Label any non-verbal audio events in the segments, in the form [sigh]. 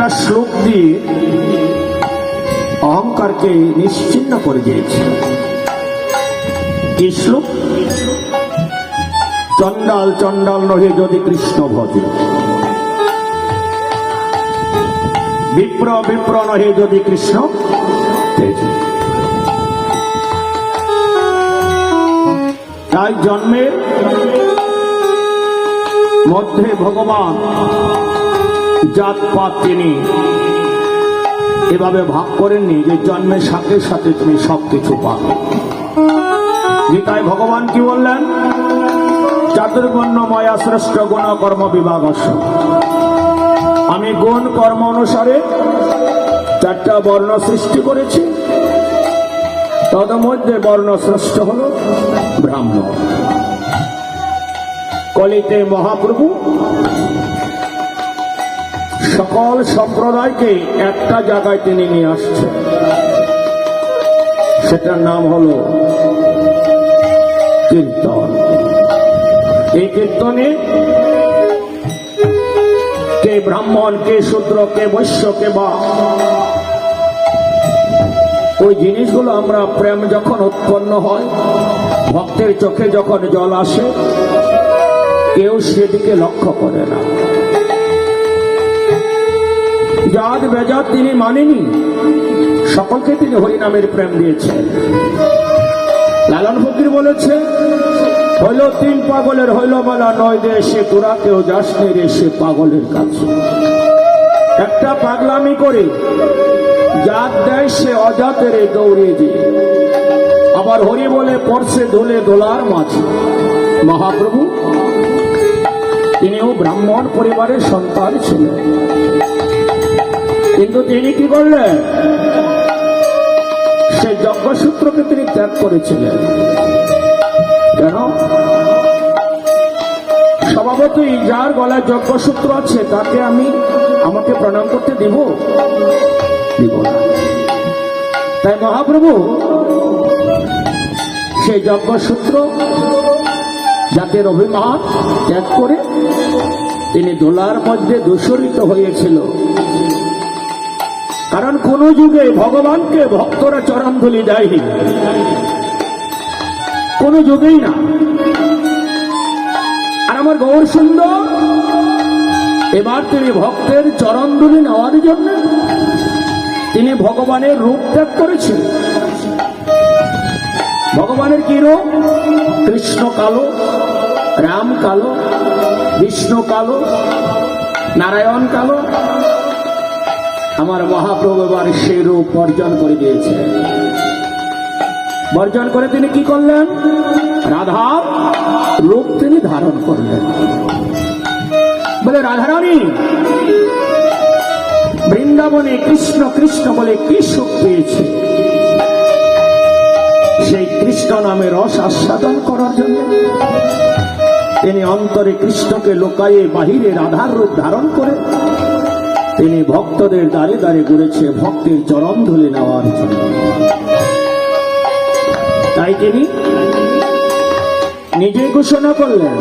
একটা শ্লোক দিয়ে অহংকারকে নিশ্চিন্ন করে দিয়েছে। কি শ্লোক? চণ্ডাল চণ্ডাল নহে যদি কৃষ্ণ ভজে। বিপ্র বিপ্র নহে যদি কৃষ্ণ তাই জন্মের মধ্যে ভগবান জাতপাত তিনি এভাবে ভাগ করেননি যে জন্মের সাথে সাথে তুমি সবকিছু পাবে গীতায় ভগবান কি বললেন? চাতুর্বর্ণ ময়া শ্রেষ্ঠ গুণ কর্ম বিভাগ আমি গুণ কর্ম অনুসারে চারটা বর্ণ সৃষ্টি করেছি। তদ মধ্যে বর্ণ শ্রেষ্ঠ হল ব্রাহ্মণ কলিতে মহাপ্রভু সকল সম্প্রদায়কে একটা জায়গায় তিনি নিয়ে আসছেন। সেটার নাম হলো কীর্তন। এই কীর্তনে কে ব্রাহ্মণ, কে শূদ্র, কে বৈশ্য, কে বা, ওই জিনিসগুলো আমরা প্রেম যখন উৎপন্ন হয়, ভক্তের চোখে যখন জল আসে, কেউ সেদিকে লক্ষ্য করে না। জাত বেজাত তিনি মানেনি। সকলকে তিনি হরিনামের প্রেম দিয়েছেন। লালন ফকির বলেছে, হইল তিন পাগলের হইল বলা নয় সে তোরা কেউ যাস রে সে পাগলের কাছে। একটা পাগলামি করে জাত দেয় সে অজাতের দৌড়ে যে আবার হরি বলে, পড়ছে দোলে দোলার মাঝে। মহাপ্রভু, তিনিও ব্রাহ্মণ পরিবারের সন্তান ছিলেন। কিন্তু তিনি কি করলেন সে যজ্ঞসূত্রকে তিনি ত্যাগ করেছিলেন। কেন? স্বভাবতই যার গলায় যজ্ঞসূত্র আছে, তাকে আমি, আমাকে প্রণাম করতে দিব? তাই মহাপ্রভু, সেই যজ্ঞসূত্র, জাতের অভিমান ত্যাগ করে তিনি দোলার মধ্যে দূষরিত হয়েছিল। কারণ কোন যুগে ভগবানকে ভক্তরা চরণধুলি দেয়নি। কোন যুগেই না। আর আমার গৌর সুন্দর, এবার তিনি ভক্তের চরণধুলি নেওয়ার জন্য তিনি ভগবানের রূপ ত্যাগ করেছেন। ভগবানের কি রূপ? কৃষ্ণ কালো, রাম কালো, বিষ্ণু কালো, নারায়ণ কালো আমার মহাপ্রভু এবার সেই রূপ বর্জন করে দিয়েছে। বর্জন করে তিনি কি করলেন? রাধার রূপ তিনি ধারণ করলেন। বলে রাধারানী বৃন্দাবনে কৃষ্ণ কৃষ্ণ বলে কি সুখ পেয়েছে? সেই কৃষ্ণ নামে রস আস্বাদন করার জন্য তিনি অন্তরে কৃষ্ণকে লোকায়ে বাহিরে রাধার রূপ ধারণ করে তিনি ভক্তদের দ্বারে দাঁড়িয়ে ঘুরেছে, ভক্তের চরণ ধুলে নেওয়ার জন্য। তাই তিনি নিজে ঘোষণা করলেন,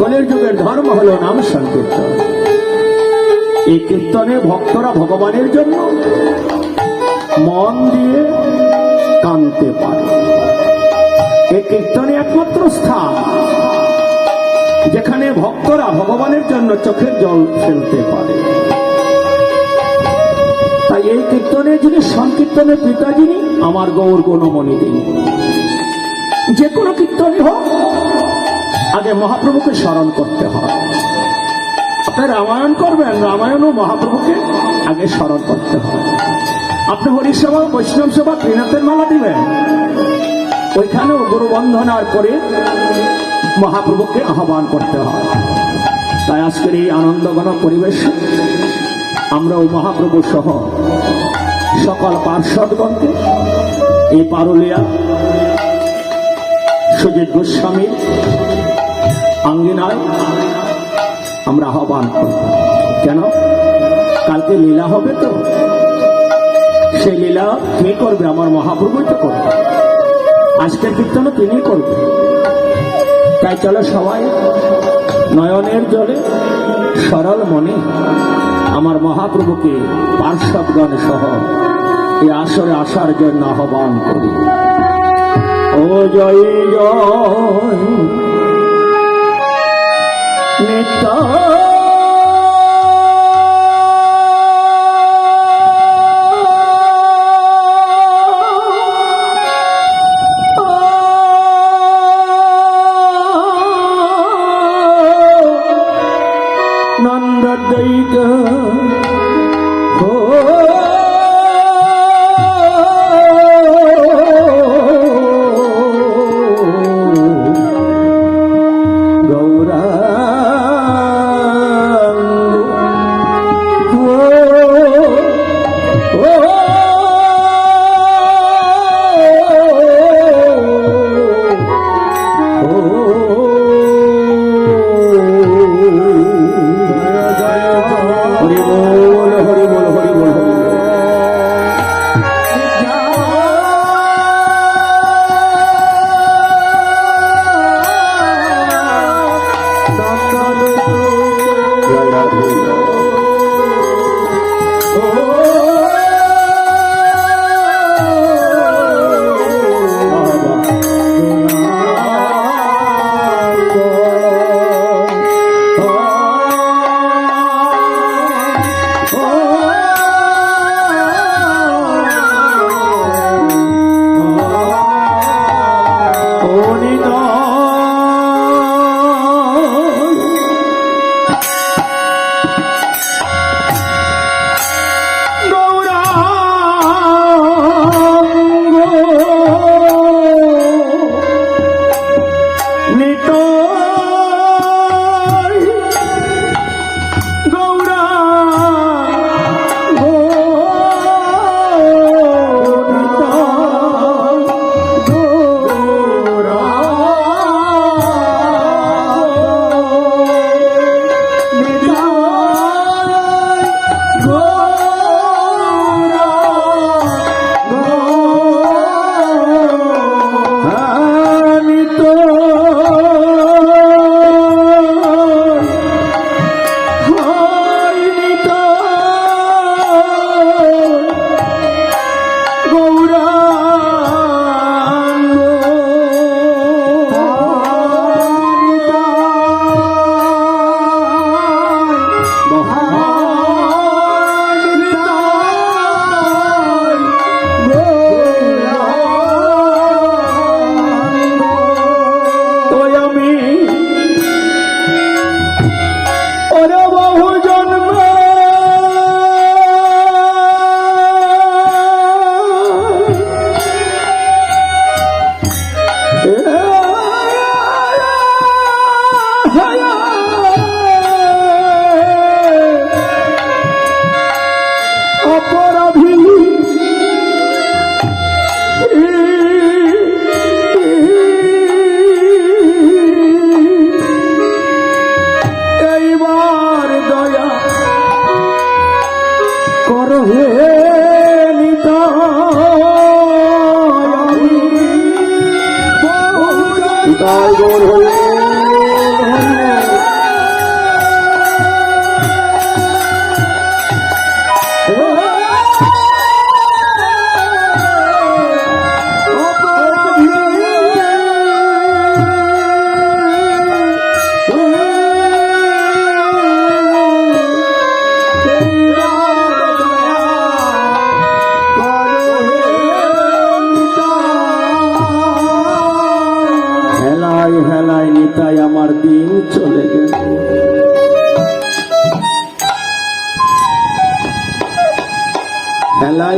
কলের যুগের ধর্ম হলো নাম সংকীর্তন। এই কীর্তনে ভক্তরা ভগবানের জন্য মন দিয়ে কানতে পারে। এই কীর্তনে একমাত্র স্থান, যেখানে ভক্তরা ভগবানের জন্য চোখের জল ফেলতে পারে। কীর্তনে যিনি সংকীর্তনের পিতা যিনি আমার গৌর গণমণি তিনি যে কোনো কীর্তনই হোক, আগে মহাপ্রভুকে স্মরণ করতে হয়। আপনি রামায়ণ করবেন, রামায়ণ ও মহাপ্রভুকে আগে স্মরণ করতে হয়। আপনি হরিসভা, বৈষ্ণব সভা, ত্রিনাথের মালা দিবেন। ওইখানেও গুরু বন্ধনার করে মহাপ্রভুকে আহ্বান করতে হয়। তাই আজকের এই আনন্দঘন পরিবেশে আমরা ওই মহাপ্রভু সহ সকল পার্শ্বদগণকে এই পারুলিয়া, সুজিত গোস্বামী আঙ্গিনায় আমরা আহ্বান কেন? কালকে লীলা হবে তো। সেই লীলা কে করবে? আমার মহাপ্রভুই তো করবে। আজকের কীর্তনও তিনি করবে। তাই চলো সবাই নয়নের জলে সরল মনে। আমার মহাপ্রভুকে পার্শ্বগণ সহ এই আসরে আসার জন্য আহ্বান করি। ও জয় জয়। নিত্য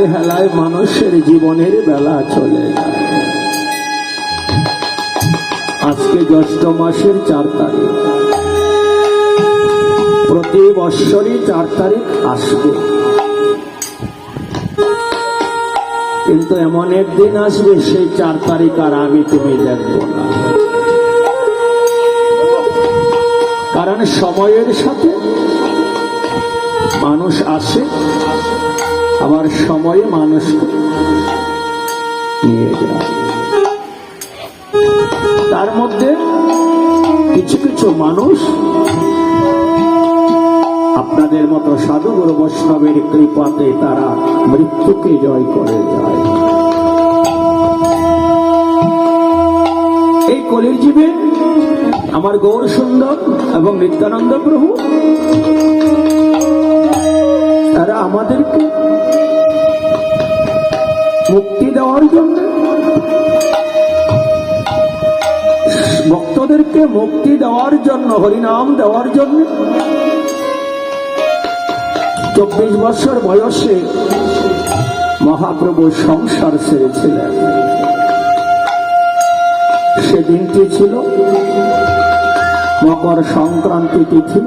হেলায় হেলায় মানুষের জীবনের বেলা চলে আজকে জ্যৈষ্ঠ মাসের চার তারিখ। প্রতি বৎসরই চার তারিখ আসবে। কিন্তু এমন একদিন আসবে, সেই চার তারিখ আর আমি তুমি দেখব না। কারণ সময়ের সাথে মানুষ আসে আবার সময়ে মানুষ নিয়ে যায়। তার মধ্যে কিছু কিছু মানুষ আপনাদের মতো সাধুগুরু বৈষ্ণবের কৃপাতে তারা মৃত্যুকে জয় করে যায়। এই কলির জীবে আমার গৌর সুন্দর এবং নিত্যানন্দ প্রভু তারা আমাদেরকে মুক্তি দেওয়ার জন্য ভক্তদেরকে মুক্তি দেওয়ার জন্য, হরিনাম দেওয়ার জন্য চব্বিশ বছর বয়সে মহাপ্রভু সংসার ছেড়েছিলেন সেদিনটি ছিল মকর সংক্রান্তি তিথি।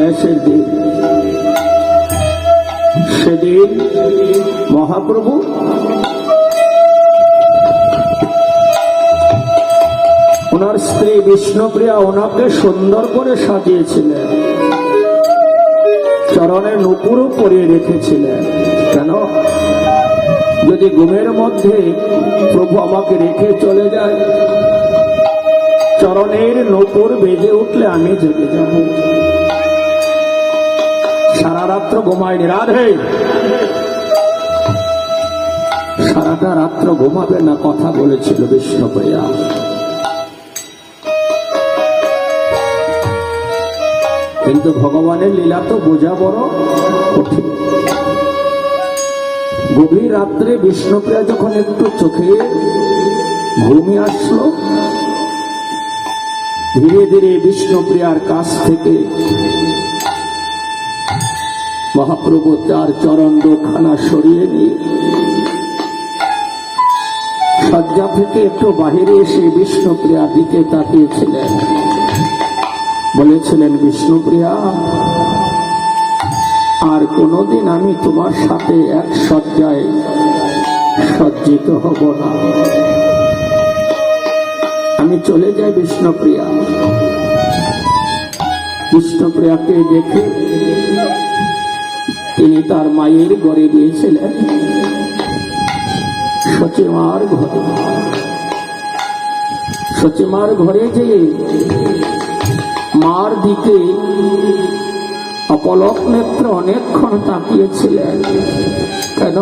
শেষের দিন। সেদিন মহাপ্রভু ওনার স্ত্রী বিষ্ণুপ্রিয়া ওনাকে সুন্দর করে সাজিয়েছিলেন। চরণে নুপুরও পরিয়ে রেখেছিলেন। কেন? যদি ঘুমের মধ্যে প্রভু আমাকে রেখে চলে যায়, চরণের নপুর বেজে উঠলে আমি জেগে যাব। রাত্র ঘুমায়নি, রাধে। সারাটা রাত্র ঘুমাবে না কথা বলেছিল বিষ্ণুপ্রিয়া কিন্তু ভগবানের লীলা তো বোঝা বড় কঠিন। গভীর রাত্রে বিষ্ণুপ্রিয়া যখন একটু চোখে ঘুমে আসলো, ধীরে ধীরে বিষ্ণুপ্রিয়ার কাছ থেকে মহাপ্রভু তার চরণ খানা সরিয়ে নিয়ে শয্যা থেকে একটু বাহিরে এসে বিষ্ণুপ্রিয়া দিকে তাকিয়েছিলেন। বলেছিলেন, বিষ্ণুপ্রিয়া, আর কোনোদিন আমি তোমার সাথে এক শয্যায় সজ্জিত হব না। আমি চলে যাই বিষ্ণুপ্রিয়া। বিষ্ণুপ্রিয়াকে দেখে তিনি তার মায়ের ঘরে গিয়েছিলেন সচিমার ঘরে। সচিমার ঘরে যে মার দিকে অপলক নেত্র অনেকক্ষণ তাকিয়েছিলেন। কেন?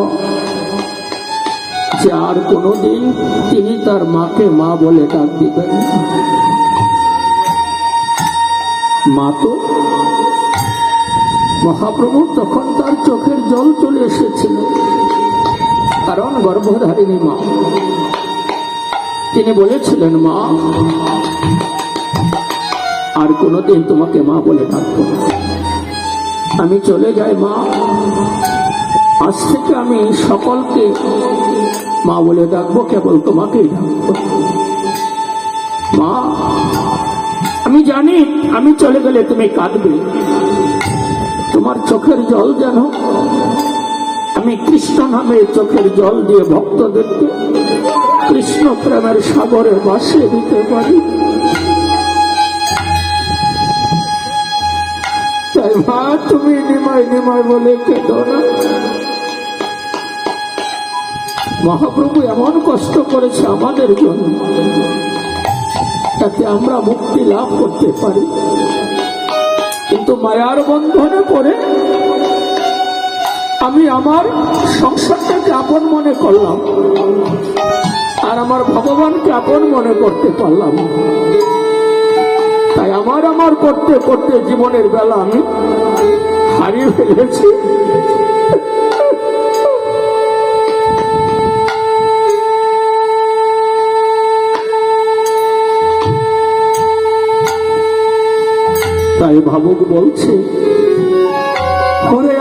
যে আর কোনোদিন তিনি তার মাকে মা বলে ডাক দিবেন মা তো মহাপ্রভু তখন তার চোখের জল চলে এসেছিল। কারণ গর্ভধারিণী মা। তিনি বলেছিলেন, মা, আর কোনোদিন তোমাকে মা বলে ডাকবো আমি চলে যাই, মা। আজ থেকে আমি সকলকে মা বলে ডাকবো, কেবল ডাকবো। মা, আমি জানি, আমি চলে গেলে তুমি কাঁদবে। তোমার চোখের জল যেন। আমি কৃষ্ণ নামে চোখের জল দিয়ে ভক্তদেরকে কৃষ্ণ প্রেমের সাগরে বাসে দিতে পারি। তাই মা, তুমি নিমাই নিমাই বলে কেঁদো না। মহাপ্রভু এমন কষ্ট করেছে আমাদের জন্য, যাতে আমরা মুক্তি লাভ করতে পারি। কিন্তু মায়ার বন্ধনে পড়ে। আমি আমার সংসারটাকে আপন মনে করলাম আর আমার ভগবানকে আপন মনে করতে পারলাম। তাই আমার আমার করতে করতে জীবনের বেলা আমি হারিয়ে ফেলেছি। তাই ভাবুক বলছে ওরে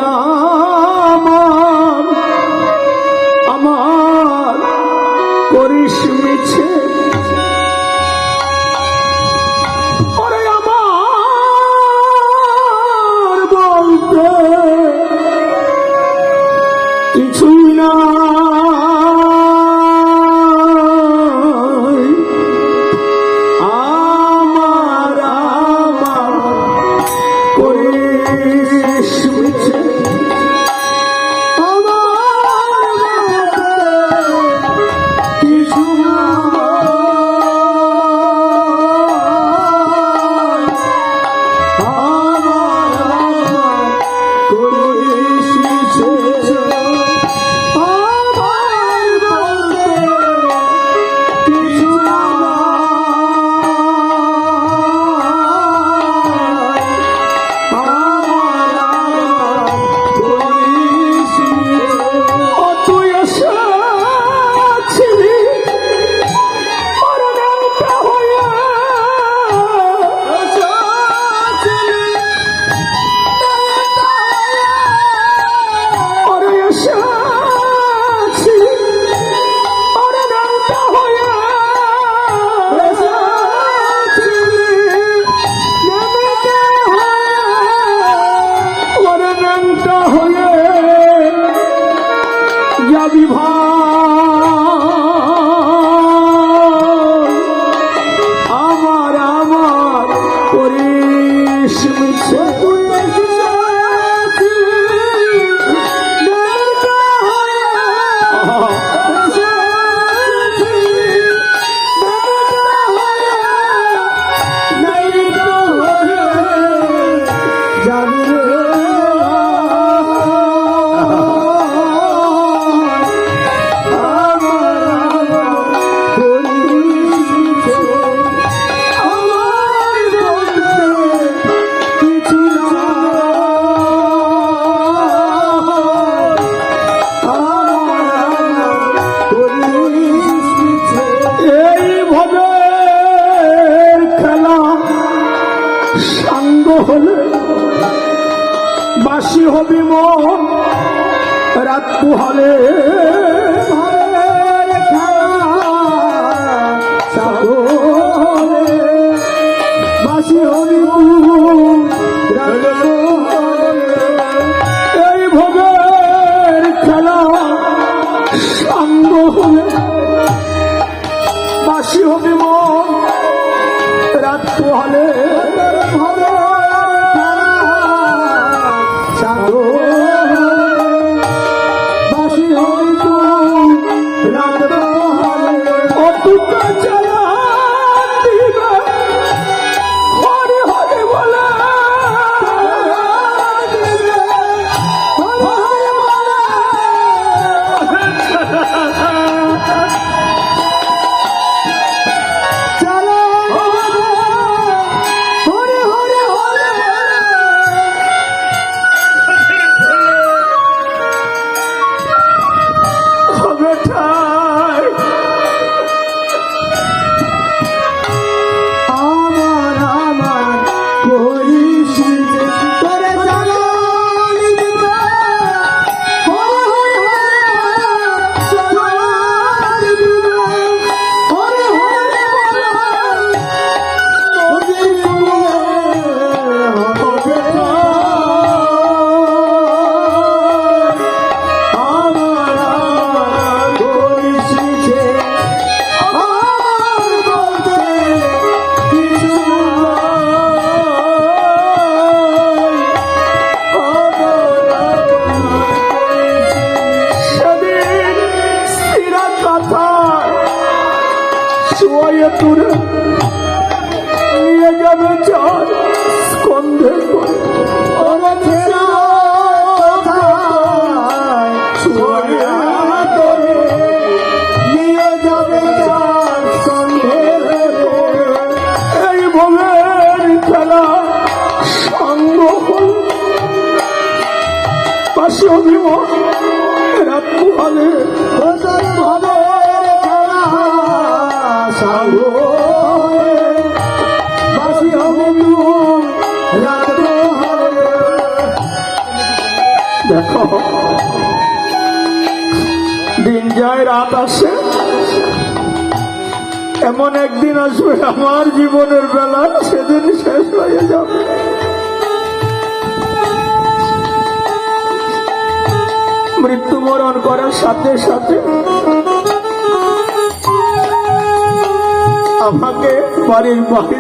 কুহলে বাতাসে এমন একদিন আসবে আমার জীবনের বেলা, সেদিন শেষ হয়ে যাবে। মৃত্যুবরণ করার সাথে সাথে আমাকে বাড়ির বাড়ি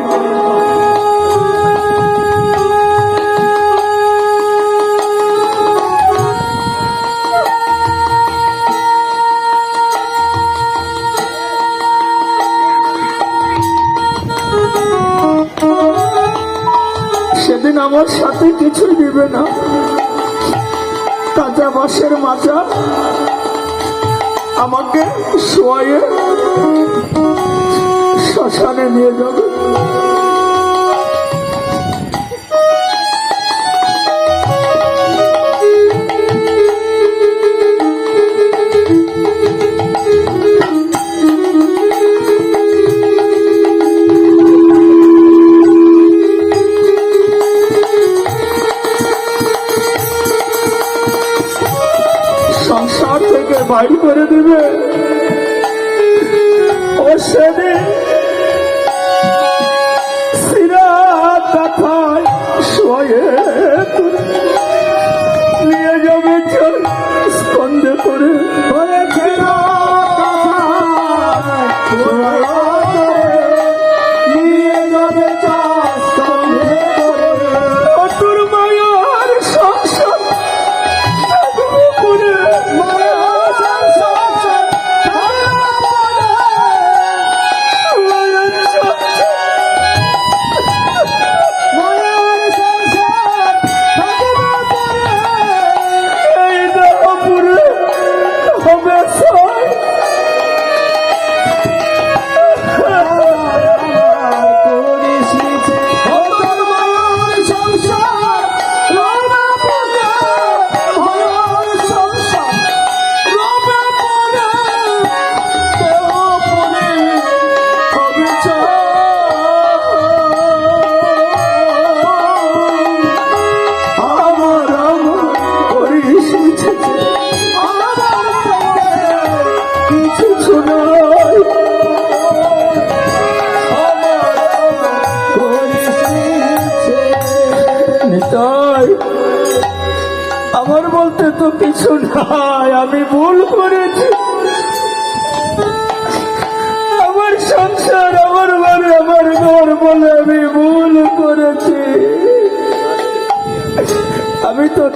আমার সাথে কিছুই দিবে না। কাঁচা বাঁশের মাচা আমাকে শোয়ে শ্মশানে নিয়ে যাবে। করে দেবে।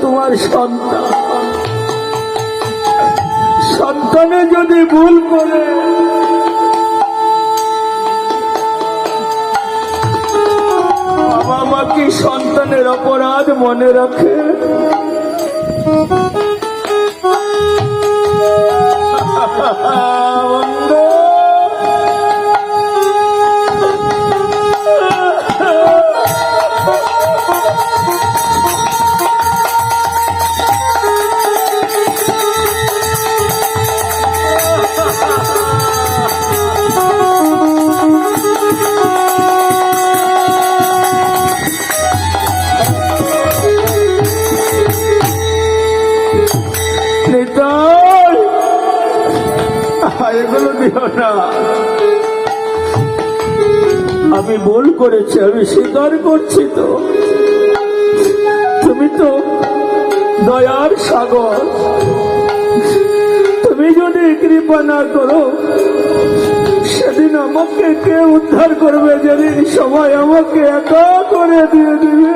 তোমার সন্তান। সন্তানে যদি ভুল করে বাবা মা কি সন্তানের অপরাধ মনে রাখে? [laughs] আমি ভুল করেছি, আমি স্বীকার করছি তো। তুমি তো দয়ার সাগর। তুমি যদি কৃপা না করো, সেদিন আমাকে কে উদ্ধার করবে? যেদিন সবাই আমাকে একা করে দিয়ে দিবে।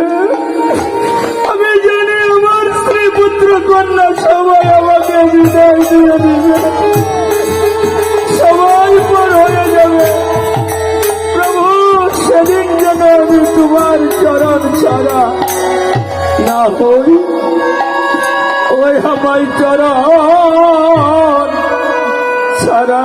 আমি জানি আমার স্ত্রী পুত্র কন্যা সবাই আমাকে বিদায় দিয়ে দিবে। তোমার চরণ ছাড়া না হই। ওই আমার চরণ ছাড়া।